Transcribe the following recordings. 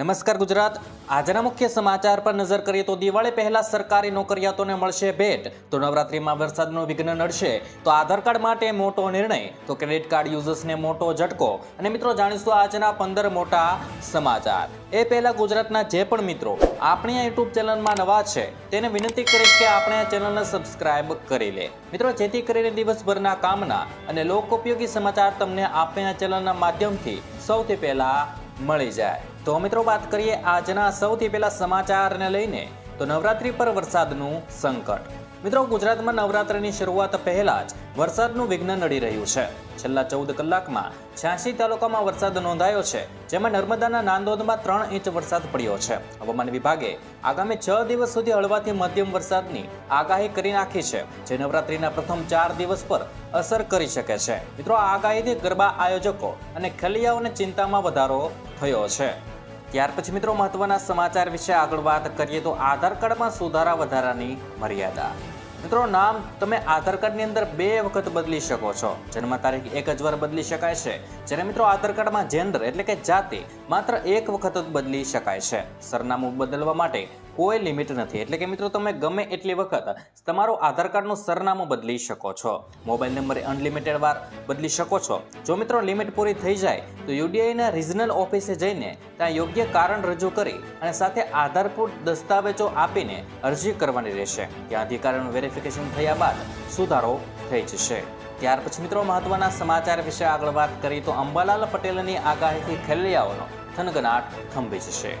નમસ્કાર ગુજરાત. આજના મુખ્ય સમાચાર પર નજર કરીએ તો દિવાળી પહેલા સરકારી નોકરિયાતોને મળશે ભેટ. તો નવરાત્રીમાં વરસાદનું વિઘ્ન નડશે. તો આધાર કાર્ડ માટે મોટો નિર્ણય. તો ક્રેડિટ કાર્ડ યુઝર્સને મોટો ઝટકો. અને મિત્રો, જાણીશું આજના પંદર મોટા સમાચાર. એ પહેલા ગુજરાતના જે પણ મિત્રો આપણી આ યુટ્યુબ ચેનલમાં નવા છે, તેને વિનંતી કરીશ કે આપણે આ ચેનલને સબસ્ક્રાઇબ કરી લે. મિત્રો, જેથી કરીને દિવસભરના કામના અને લોકોપયોગી સમાચાર તમને આપણે આ ચેનલના માધ્યમથી સૌથી પહેલા મળી જાય. તો મિત્રો વાત કરીએ આજના સૌથી પહેલા સમાચારને લઈને. તો નવરાત્રી પર વરસાદનું સંકટ. મિત્રો, ગુજરાતમાં નવરાત્રિની શરૂઆત પહેલા જ વરસાદનું વિઘ્ન નડી રહ્યું છે. છેલ્લા ચૌદ કલાકમાં છ્યાસી તાલુકામાં વરસાદ નોંધાયો છે, જેમાં નર્મદાના નાંદોદમાં ત્રણ ઇંચ વરસાદ પડ્યો છે. હવામાન વિભાગે આગામી છ દિવસ સુધી હળવાથી મધ્યમ વરસાદની આગાહી કરી નાખી છે, જે નવરાત્રિના પ્રથમ ચાર દિવસ પર અસર કરી શકે છે. મિત્રો, આ આગાહીથી ગરબા આયોજકો અને ખેલૈયાઓને ચિંતામાં વધારો થયો છે. ત્યાર પછી મિત્રો મહત્વના સમાચાર વિશે આગળ વાત કરીએ તો આધાર કાર્ડમાં સુધારા વધારાની મર્યાદા. મિત્રો નામ તમે આધાર કાર્ડની અંદર બે વખત બદલી શકો છો. જન્મ તારીખ એક જ વાર બદલી શકાય છે. જ્યારે મિત્રો આધાર કાર્ડમાં જેન્ડર એટલે કે જાતિ માત્ર એક વખત જ બદલી શકાય છે. સરનામું બદલવા માટે કોઈ લિમિટ નથી. એટલે કે મિત્રો તમે ગમે એટલી વખત તમારું આધાર કાર્ડનું સરનામું બદલી શકો છો. મોબાઈલ નંબરે અનલિમિટેડ વાર બદલી શકો છો. જો મિત્રો લિમિટ પૂરી થઈ જાય, તો યુડીઆઈના રિજનલ ઓફિસે જઈને ત્યાં યોગ્ય કારણ રજૂ કરી અને સાથે આધારભૂત દસ્તાવેજો આપીને અરજી કરવાની રહેશે. ત્યાં અધિકારીનું વેરિફિકેશન થયા બાદ સુધારો થઈ જશે. ત્યાર પછી મિત્રો મહત્વના સમાચાર વિશે આગળ વાત કરીએ તો અંબાલાલ પટેલની આગાહીથી ખેલૈયાઓનો થનગનાટ થંભી જશે.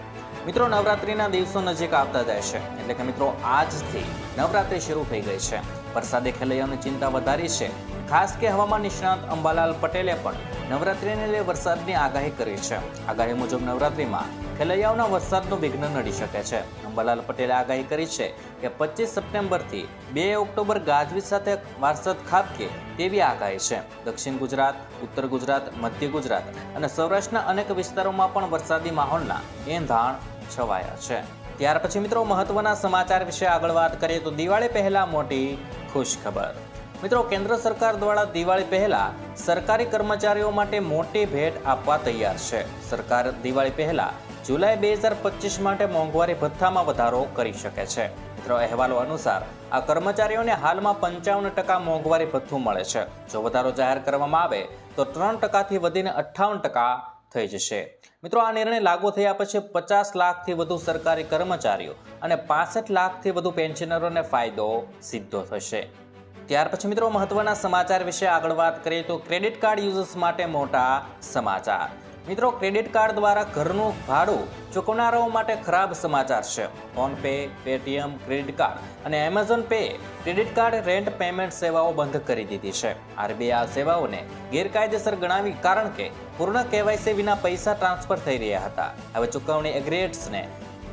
મિત્રો, નવરાત્રિના દિવસો નજીક આવતા જાય છે. એટલે કે મિત્રો, આજથી નવરાત્રિ શરૂ થઈ ગઈ છે. વરસાદે ખેલૈયાઓની ચિંતા વધારી છે. ખાસ કે હવામાન નિષ્ણાત અંબાલાલ પટેલે પણ નવરાત્રિને લઈ વરસાદની આગાહી કરી છે. આગાહી મુજબ નવરાત્રિમાં ખેલૈયાઓના વરસાદનું વિઘ્ન નડી શકે છે. અંબાલાલ પટેલે આગાહી કરી છે કે પચીસ સપ્ટેમ્બરથી બે ઓક્ટોબર ગાજવીજ સાથે વારસદ ખાબકે તેવી આગાહી છે. દક્ષિણ ગુજરાત, ઉત્તર ગુજરાત, મધ્ય ગુજરાત અને સૌરાષ્ટ્રના અનેક વિસ્તારોમાં પણ વરસાદી માહોલના એંધાણ છવાયા છે. ત્યાર પછી મિત્રો મહત્વના સમાચાર વિશે આગળ વાત કરીએ તો દિવાળી પહેલા મોટી ખુશ ખબર મિત્રો, કેન્દ્ર સરકાર દ્વારા દિવાળી પહેલા સરકારી કર્મચારીઓ માટે મોટી ભેટ આપવા તૈયાર છે. સરકાર દિવાળી પહેલા જુલાઈ બે હજાર પચીસ માટે મોંઘવારી ભથ્થામાં વધારો કરી શકે છે. મિત્રો, અહેવાલો અનુસાર આ કર્મચારીઓને હાલમાં પંચાવન ટકા મોંઘવારી ભથ્થું મળે છે. જો વધારો જાહેર કરવામાં આવે, તો ત્રણ ટકાથી વધીને અઠ્ઠાવન ટકા થઈ જશે. મિત્રો, આ નિર્ણય લાગુ થયા પછી પચાસ લાખથી વધુ સરકારી કર્મચારીઓ અને પાસઠ લાખથી વધુ પેન્શનરોને ફાયદો સીધો થશે. ત્યાર પછી મિત્રો મહત્વના સમાચાર વિશે આગળ વાત કરીએ તો ક્રેડિટ કાર્ડ યુઝર્સ માટે મોટા સમાચાર. મિત્રો ક્રેડિટ કાર્ડ દ્વારા ઘરનું ભાડું ચૂકવનારાઓ માટે ખરાબ સમાચાર છે. ફોનપે પેટીએમ, ક્રેડિટ કાર્ડ અને Amazon Pay credit card rent payment સેવાઓ બંધ કરી દીધી છે. આરબીઆઈ આ સેવાઓને ગેરકાયદેસર ગણાવી કારણ કે પૂર્ણ કેવાયસી વિના પૈસા ટ્રાન્સફર થઈ રહ્યા હતા. હવે ચૂકવણી એગ્રેટ્સને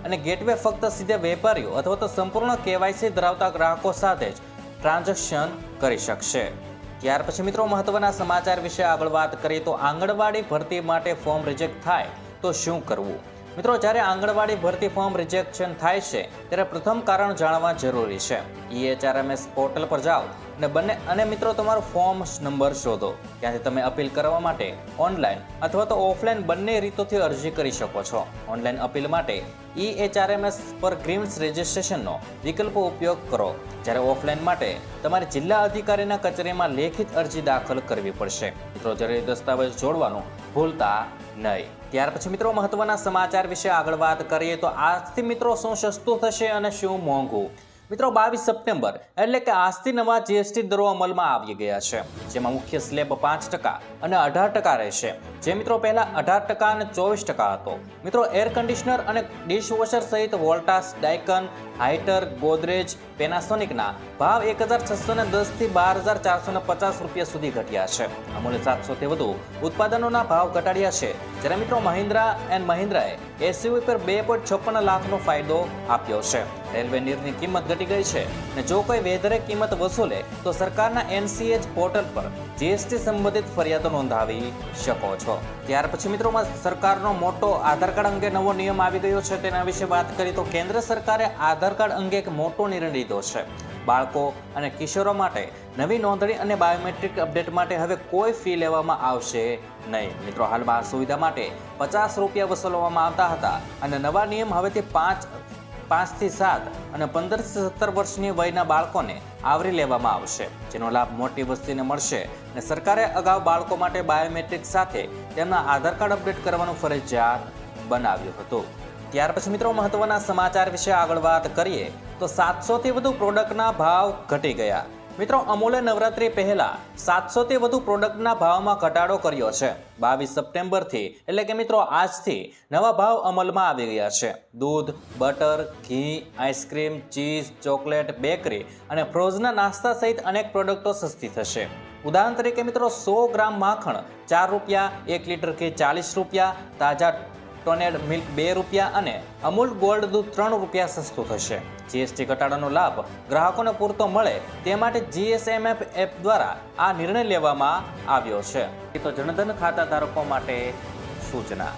અને ગેટવે ફક્ત સીધે વેપારીઓ અથવા તો સંપૂર્ણ કેવાયસી ધરાવતા ગ્રાહકો સાથે જ ટ્રાન્ઝેક્શન કરી શકશે. ત્યાર પછી મિત્રો મહત્વના સમાચાર વિશે આગળ વાત કરીએ તો આંગણવાડી ભરતી માટે ફોર્મ રિજેક્ટ થાય તો શું કરવું? મિત્રો જ્યારે આંગણવાડી ભરતી ફોર્મ રિજેક્શન થાય છે, ત્યારે પ્રથમ કારણ જાણવા જરૂરી છે. ઈએચઆરએમએસ પોર્ટલ પર જાઓ. અને બંને, અને મિત્રો, તમારો ફોર્મ નંબર શોધો. ત્યાંથી તમે અપીલ કરવા માટે ઓનલાઈન અથવા તો ઓફલાઈન બંને રીતોથી અરજી કરી શકો છો. ઓનલાઈન અપીલ માટે ઈ એચઆરએમએસ પર ગ્રીમ્સ રજિસ્ટ્રેશનનો વિકલ્પો ઉપયોગ કરો. જ્યારે ઓફલાઈન માટે તમારે જિલ્લા અધિકારીના કચેરીમાં લેખિત અરજી દાખલ કરવી પડશે. મિત્રો, જરૂરી દસ્તાવેજ જોડવાનું ભૂલતા નહીં. ત્યાર પછી મિત્રો, મહત્વના સમાચાર વિશે આગળ વાત કરીએ તો આજથી મિત્રો, શું સસ્તું થશે અને શું મોંઘું? મિત્રો, બાવીસ સપ્ટેમ્બર એટલે કે આજથી નવા જીએસટી દરો અમલમાં આવી ગયા છે, જેમાં મુખ્ય સ્લેબ પાંચ ટકા અને અઢાર ટકા રહેશે. જે મિત્રો પહેલા અઢાર ટકા અને ચોવીસ ટકા હતો. મિત્રો એર કન્ડિશનર અને ડિશવોશર સહિત વોલ્ટાસ ડાયકન હાઇટર, ગોદરેજ પેનાસોનિકના ભાવ એક હજાર છસો ને દસથી બાર હજાર ચારસો ને પચાસ રૂપિયા સુધી ઘટ્યા છે. અમૂલ્ય સાતસોથી વધુ ઉત્પાદનોના ભાવ ઘટાડ્યા છે. જ્યારે મિત્રો મહિન્દ્રા એન્ડ મહિન્દ્રાએ એસયુવી પર બે પોઈન્ટ છપ્પન લાખનો ફાયદો આપ્યો છે. રેલવે નીરની કિંમત ઘટી ગઈ છે અને જો કોઈ વેધરે કિંમત વસૂલે, તો સરકારના એનસીએચ પોર્ટલ પર જીએસટી સંબંધિત ફરિયાદો નોંધાવી શકો છો. ત્યાર પછી મિત્રોમાં સરકારનો મોટો આધાર કાર્ડ અંગે નવો નિયમ આવી ગયો છે. તેના વિશે વાત કરી તો કેન્દ્ર સરકારે આધાર કાર્ડ અંગે એક મોટો નિર્ણય લીધો છે. બાળકો અને કિશોરો માટે નવી નોંધણી અને બાયોમેટ્રિક અપડેટ માટે હવે કોઈ ફી લેવામાં આવશે નહીં. મિત્રો હાલમાં આ સુવિધા માટે પચાસ રૂપિયા વસૂલવામાં આવતા હતા અને નવા નિયમ હવેથી પાંચ, પાંચથી સાત અને પંદરથી સત્તર વર્ષની વયના બાળકોને આવરી લેવામાં આવશે. જેનો લાભ મોટી વસ્તીને મળશે અને સરકારે અગાઉ બાળકો માટે બાયોમેટ્રિક સાથે તેમના આધાર કાર્ડ અપડેટ કરવાનું ફરજિયાત બનાવ્યું હતું. ત્યાર પછી મિત્રો મહત્વના સમાચાર વિશે આગળ વાત કરીએ, તો સાતસોથી વધુ પ્રોડક્ટના ભાવ ઘટી ગયા. મિત્રો અમૂલે નવરાત્રી પહેલા સાતસોથી વધુ પ્રોડક્ટના ભાવમાં ઘટાડો કર્યો છે. બાવીસ સપ્ટેમ્બરથી, એટલે કે મિત્રો આજથી નવા ભાવ અમલમાં આવી ગયા છે. દૂધ, બટર, ઘી, આઈસ્ક્રીમ, ચીઝ, ચોકલેટ, બેકરી અને ફ્રોઝના નાસ્તા સહિત અનેક પ્રોડક્ટો સસ્તી થશે. ઉદાહરણ તરીકે મિત્રો, સો ગ્રામ માખણ ચાર રૂપિયા, એક લીટર ઘી ચાલીસ રૂપિયા, તાજા ટોનેડ મિલ્ક બે રૂપિયા અને અમૂલ ગોલ્ડ દૂધ ત્રણ રૂપિયા સસ્તું થશે. જીએસટી ઘટાડાનો લાભ ગ્રાહકોને પૂરતો મળે તે માટે જીએસએમએફ એપ દ્વારા આ નિર્ણય લેવામાં આવ્યો છે. તો જનધન ખાતા ધારકો માટે સૂચના.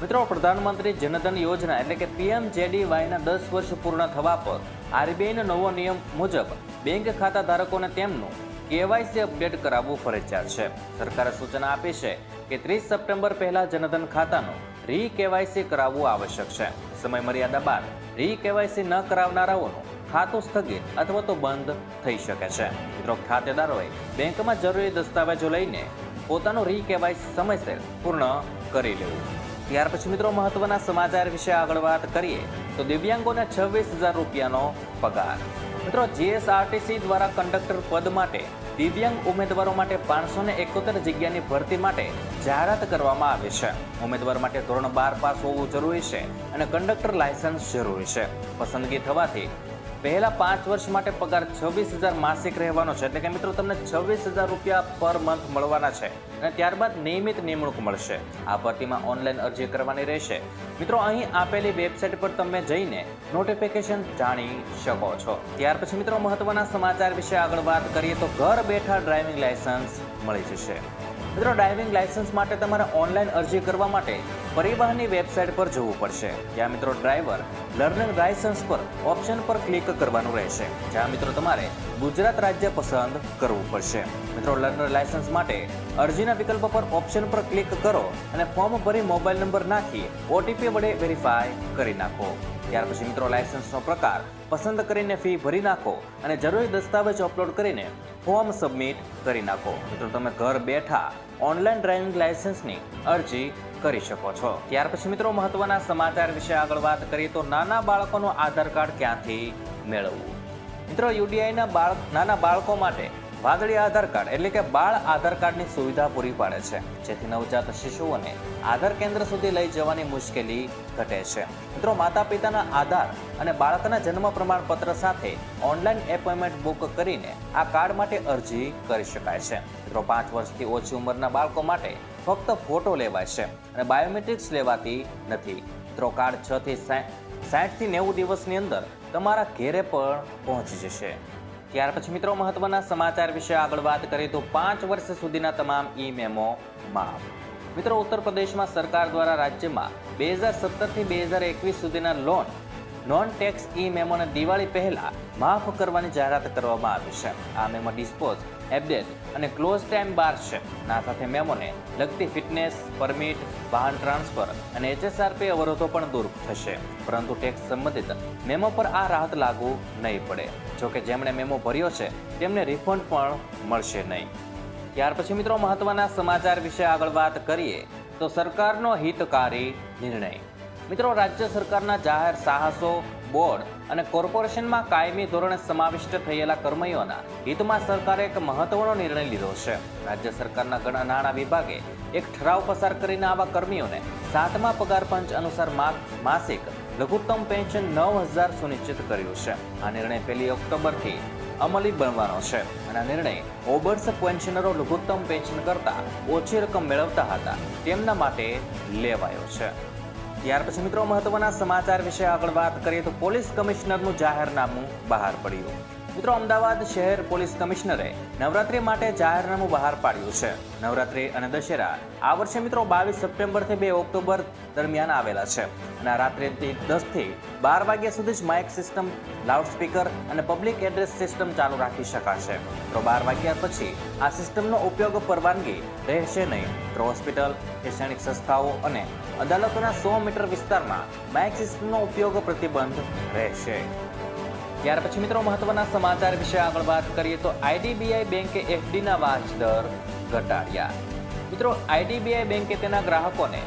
મિત્રો, પ્રધાનમંત્રી જનધન યોજના એટલે કે પીએમજેડીવાયના દસ વર્ષ પૂર્ણ થવા પર આરબીઆઈનો નવો નિયમ મુજબ બેંક ખાતા ધારકોને તેમનું કેવાયસી અપડેટ કરાવવું ફરજિયાત છે. સરકારે સૂચના આપી છે કે ત્રીસ સપ્ટેમ્બર પહેલા જનધન ખાતાનું રી કેવાયસી કરાવવું આવશ્યક છે. સમય મર્યાદા બાદ રી કેવાયસી ન કરાવનારાઓનું ખાતું સ્થગિત અથવા તો બંધ થઈ શકે છે. મિત્રો, ખાતેદારોએ બેંકમાં જરૂરી દસ્તાવેજો લઈને પોતાનું રી કેવાયસી સમયસર પૂર્ણ કરી લેવું. ત્યાર પછી મિત્રો, મહત્વના સમાચાર વિશે આગળ વાત કરીએ તો દિવ્યાંગોને છવ્વીસ હજાર રૂપિયાનો પગાર. મિત્રો, જીએસઆરટીસી દ્વારા કંડક્ટર પદ માટે દિવ્યાંગ ઉમેદવારો માટે પાંચસો ને એકોતેર જગ્યાની ભરતી માટે જાહેરાત કરવામાં આવી છે. ઉમેદવાર માટે ધોરણ બાર પાસ હોવું જરૂરી છે અને કંડક્ટર લાયસન્સ જરૂરી છે. પસંદગી થવાથી પહેલા પાંચ વર્ષ માટે પગાર છવ્વીસ હજાર માસિક રહેવાનો છે. એટલે કે મિત્રો, તમને છવ્વીસ હજાર રૂપિયા પર મંથ મળવાના છે અને ત્યારબાદ નિયમિત નિમણૂક મળશે. આ ભરતીમાં ઓનલાઈન અરજી કરવાની રહેશે. મિત્રો, અહીં આપેલી વેબસાઇટ પર તમે જઈને નોટિફિકેશન જાણી શકો છો. ત્યાર પછી મિત્રો, મહત્વના સમાચાર વિશે આગળ વાત કરીએ તો ઘર બેઠા ડ્રાઇવિંગ લાયસન્સ મળી જશે. મિત્રો ડ્રાઇવિંગ લાયસન્સ માટે તમારે ઓનલાઈન અરજી કરવા માટે પરિવહનની વેબસાઇટ પર જવું પડશે. જ્યાં મિત્રો ડ્રાઈવર લર્નિંગ લાયસન્સ પર ઓપ્શન પર ક્લિક કરવાનું રહેશે. જ્યાં મિત્રો તમારે ગુજરાત રાજ્ય પસંદ કરવું પડશે. મિત્રો લર્નર લાયસન્સ માટે અરજીના વિકલ્પ પર ઓપ્શન પર ક્લિક કરો અને ફોર્મ ભરી મોબાઈલ નંબર નાખી ઓટીપી વડે વેરીફાઈ કરી નાખો. ત્યાર પછી મિત્રો લાયસન્સનો પ્રકાર પસંદ કરીને ફી ભરી નાખો અને જરૂરી દસ્તાવેજ અપલોડ કરીને ફોર્મ સબમિટ કરી નાખો. મિત્રો, તમે ઘર બેઠા ઓનલાઈન ડ્રાઇવિંગ લાયસન્સની અરજી કરી શકો છો. ત્યાર પછી મિત્રો મહત્વના સમાચાર વિશે આગળ વાત કરીએ તો નાના બાળકોનું આધાર કાર્ડ ક્યાંથી મેળવવું? મિત્રો યુડીઆઈના બાળક નાના બાળકો માટે વાદળી આધાર કાર્ડ એટલે કે બાળ આધાર કાર્ડની સુવિધા પૂરી પાડે છે, જેથી નવજાત શિશુઓને આધાર કેન્દ્ર સુધી લઈ જવાની મુશ્કેલી ઘટે છે. મિત્રો માતા પિતાના આધાર અને બાળકના જન્મ પ્રમાણપત્ર સાથે ઓનલાઈન એપોઇન્ટમેન્ટ બુક કરીને આ કાર્ડ માટે અરજી કરી શકાય છે. મિત્રો, પાંચ વર્ષથી ઓછી ઉંમરના બાળકો માટે ફક્ત ફોટો લેવાય છે અને બાયોમેટ્રિક્સ લેવાતી નથી. મિત્રો, કાર્ડ છ થી સાઠથી નેવું દિવસની અંદર તમારા ઘેરે પણ પહોંચી જશે. ત્યાર પછી મિત્રો મહત્વના સમાચાર વિશે આગળ વાત કરીએ તો પાંચ વર્ષ સુધીના તમામ ઈ મેમો માફ મિત્રો ઉત્તર પ્રદેશમાં સરકાર દ્વારા રાજ્યમાં બે હજાર સત્તરથી બે હજાર એકવીસ સુધીના લોન નોન ટેક્સ ઈ મેમોને દિવાળી પહેલા માફ કરવાની જાહેરાત કરવામાં આવી છે. આ મેમો ડિસ્પોઝ એપડેટ અને ક્લોઝ ટાઈમ બાર છે. ના સાથે મેમોને લગતી ફિટનેસ પરમિટ વાહન ટ્રાન્સફર અને એચએસઆરપી અવરોધો પણ દૂર થશે. પરંતુ ટેક્સ સંબંધિત મેમો પર આ રાહત લાગુ નહીં પડે. જોકે જેમણે મેમો ભર્યો છે, તેમને રિફંડ પણ મળશે નહીં. ત્યાર પછી મિત્રો મહત્વના સમાચાર વિશે આગળ વાત કરીએ, તો સરકારનો હિતકારી નિર્ણય. મિત્રો, રાજ્ય સરકારના જાહેર સાહસો બોર્ડ અને કોર્પોરેશનમાં કાયમી ધોરણે સમાવિષ્ટ થયેલા કર્મીઓના હિતમાં સરકારે એક મહત્વનો નિર્ણય લીધો છે. રાજ્ય સરકારના ઘણા નાણાં વિભાગે એક ઠરાવ પસાર કરીને આવા કર્મીઓને સાતમા પગાર પંચ અનુસાર માસિક લઘુત્તમ પેન્શન નવ હજાર સુનિશ્ચિત કર્યું છે. આ નિર્ણય પહેલી ઓક્ટોબરથી અમલી બનવાનો છે અને આ નિર્ણય ઓબર્સ પેન્શનરો લઘુત્તમ પેન્શન કરતાં ઓછી રકમ મેળવતા હતા. તેમના માટે લેવાયો છે. ત્યાર પછી મિત્રો મહત્વના સમાચાર વિશે આગળ વાત કરીએ તો પોલીસ કમિશનરનું જાહેરનામું બહાર પડ્યું. મિત્રો અમદાવાદ શહેર પોલીસ કમિશનરે નવરાત્રી માટે જાહેરનામું બહાર પાડ્યું છે. નવરાત્રી અને દશેરા આ વર્ષે મિત્રો બાવીસ સપ્ટેમ્બરથી બે ઓક્ટોબર દરમિયાન આવેલા છે અને રાત્રિથી દસથી બાર વાગ્યા સુધી જ માઇક સિસ્ટમ લાઉડસ્પીકર અને પબ્લિક એડ્રેસ સિસ્ટમ ચાલુ રાખી શકાશે. તો બાર વાગ્યા પછી આ સિસ્ટમનો ઉપયોગ પરવાનગી રહેશે નહીં. તો હોસ્પિટલ શૈક્ષણિક સંસ્થાઓ અને અદાલતોના સો મીટર વિસ્તારમાં માઇક સિસ્ટમનો ઉપયોગ પ્રતિબંધ રહેશે. ત્યાર પછી મિત્રો મહત્વના સમાચાર વિશે આગળ વાત કરીએ તો આઈડીબીઆઈ બેંકે એફડીના વ્યાજ દર ઘટાડ્યા. મિત્રો, આઈડીબીઆઈ બેંકે તેના ગ્રાહકોને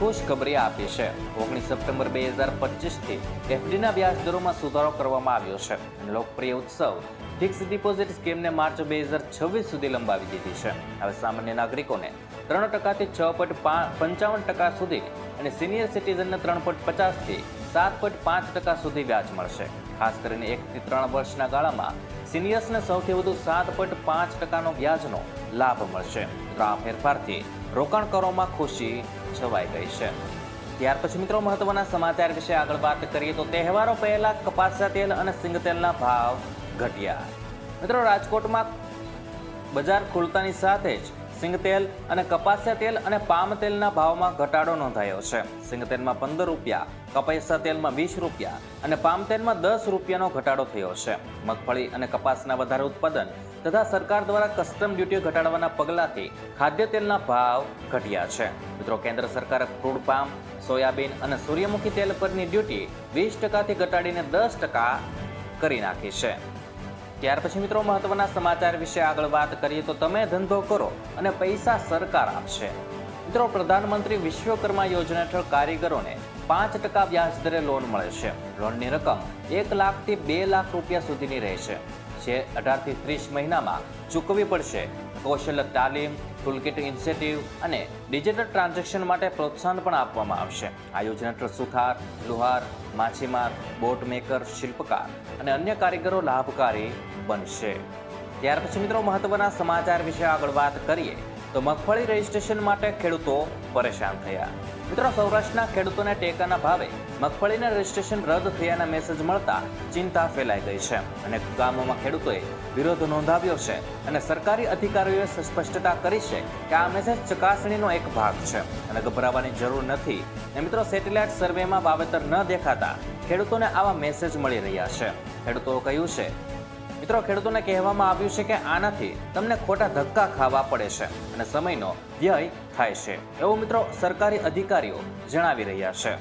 ખુશખબરી આપી છે. ઓગણીસ સપ્ટેમ્બર બે હજાર પચીસથી એફડીના વ્યાજ દરોમાં સુધારો કરવામાં આવ્યો છે અને લોકપ્રિય ઉત્સવ ફિક્સ ડિપોઝિટ સ્કીમને માર્ચ બે હજાર છવ્વીસ સુધી લંબાવી દીધી છે. હવે સામાન્ય નાગરિકોને ત્રણ ટકાથી છ પોઈન્ટ પંચાવન ટકા સુધી અને સિનિયર સિટીઝનને ત્રણ પોઈન્ટ પચાસથી સાત પોઈન્ટ પાંચ ટકા સુધી વ્યાજ મળશે. ખાસ કરીને એકથી ત્રણ વર્ષના ગાળામાં સિનિયર્સને સૌથી વધુ સાત પોઈન્ટ પાંચ ટકાનો વ્યાજનો લાભ મળશે. તો આ ફેરફારથી રોકાણકારોમાં ખુશી છવાઈ ગઈ છે. ત્યાર પછી મિત્રો મહત્વના સમાચાર વિશે આગળ વાત કરીએ તો તહેવારો પહેલા કપાસા તેલ અને સિંગ તેલના ભાવ ઘટ્યા. મિત્રો રાજકોટમાં બજાર ખુલતાની સાથે જ સિંગતેલ અને કપાસિયા તેલ અને પામ તેલના ભાવમાં ઘટાડો નોંધાયો છે. સિંગતેલમાં પંદર રૂપિયા, કપાસિયા તેલમાં વીસ રૂપિયા અને પામ તેલમાં દસ રૂપિયાનો ઘટાડો થયો છે. મગફળી અને કપાસના વધારે ઉત્પાદન તથા સરકાર દ્વારા કસ્ટમ ડ્યુટી ઘટાડવાના પગલાંથી ખાદ્ય તેલના ભાવ ઘટ્યા છે. મિત્રો, કેન્દ્ર સરકારે ક્રૂડ પામ, સોયાબીન અને સૂર્યમુખી તેલ પરની ડ્યુટી વીસ ટકાથી ઘટાડીને દસ ટકા કરી નાખી છે. ત્યાર પછી મિત્રો મહત્વના સમાચાર વિશે આગળ વાત કરીએ તો તમે ધંધો કરો અને પૈસા સરકાર આપશે. મિત્રો પ્રધાનમંત્રી વિશ્વકર્મા યોજના હેઠળ કારીગરોને પાંચ ટકા વ્યાજ દરે લોન મળે છે. લોનની રકમ એક લાખથી બે લાખ રૂપિયા સુધીની રહેશે. જે અઢારથી ત્રીસ મહિનામાં ચૂકવવી પડશે. કૌશલ્ય તાલીમ ટૂલકિટ ઇન્સેન્ટિવ અને ડિજિટલ ટ્રાન્ઝેક્શન માટે પ્રોત્સાહન પણ આપવામાં આવશે. આ યોજના હેઠળ સુથાર, લુહાર, માછીમાર બોટ મેકર શિલ્પકાર અને અન્ય કારીગરો લાભકારી બનશે. ત્યાર પછી મિત્રો મહત્વના સમાચાર વિશે આગળ વાત કરીએ. તો મગફળી રજીસ્ટ્રેશન માટે ખેડૂતો પરેશાન થયા. મિત્રો, સૌરાષ્ટ્રના ખેડૂતોને ટેકાના ભાવે મગફળીના રજીસ્ટ્રેશન રદ થયાના મેસેજ મળતા ચિંતા ફેલાઈ ગઈ છે અને ગામોમાં ખેડૂતોએ વિરોધ નોંધાવ્યો છે અને સરકારી અધિકારીઓએ સ્પષ્ટતા કરી છે કે આ મેસેજ ચકાસણીનો એક ભાગ છે અને ગભરાવાની જરૂર નથી. અને મિત્રો, સેટેલાઇટ સર્વેમાં વાવેતર ન દેખાતા ખેડૂતોને આવા મેસેજ મળી રહ્યા છે. ખેડૂતોએ કહ્યું છે મિત્રો, ખેડૂતોને કહેવામાં આવ્યું છે કે આનાથી તમને ખોટા ધક્કા ખાવા પડે છે અને સમયનો વ્યય થાય છે. એવું મિત્રો સરકારી અધિકારીઓ જણાવી રહ્યા છે.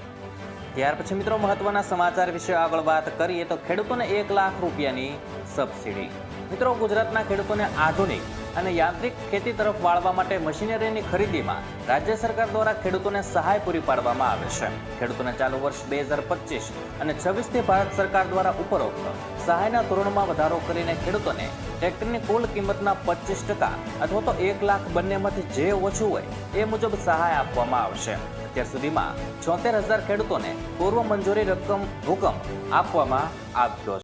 ત્યાર પછી મિત્રો, મહત્વના સમાચાર વિશે આગળ વાત કરીએ તો ખેડૂતોને એક લાખ રૂપિયાની સબસિડી મિત્રો ગુજરાતના ખેડૂતોને આધુનિક અને યાંત્રિક ખેતી તરફ વાળવા માટે મશીનરીની ખરીદીમાં રાજ્ય સરકાર દ્વારા ખેડૂતોને સહાય પૂરી પાડવામાં આવે છે. ખેડૂતોને ચાલુ વર્ષ બે હજાર પચીસ અને છવ્વીસથી ભારત સરકાર દ્વારા ઉપરોક્ત સહાયના ધોરણમાં વધારો કરીને ખેડૂતોને ટ્રેક્ટરની કુલ કિંમતના પચીસ ટકા અથવા તો એક લાખ બંનેમાંથી જે ઓછું હોય એ મુજબ સહાય આપવામાં આવશે. અત્યાર સુધીમાં છોતેર હજાર ખેડૂતોને પૂર્વ મંજૂરી રકમ હુકમ આપવામાં આવ્યો છે.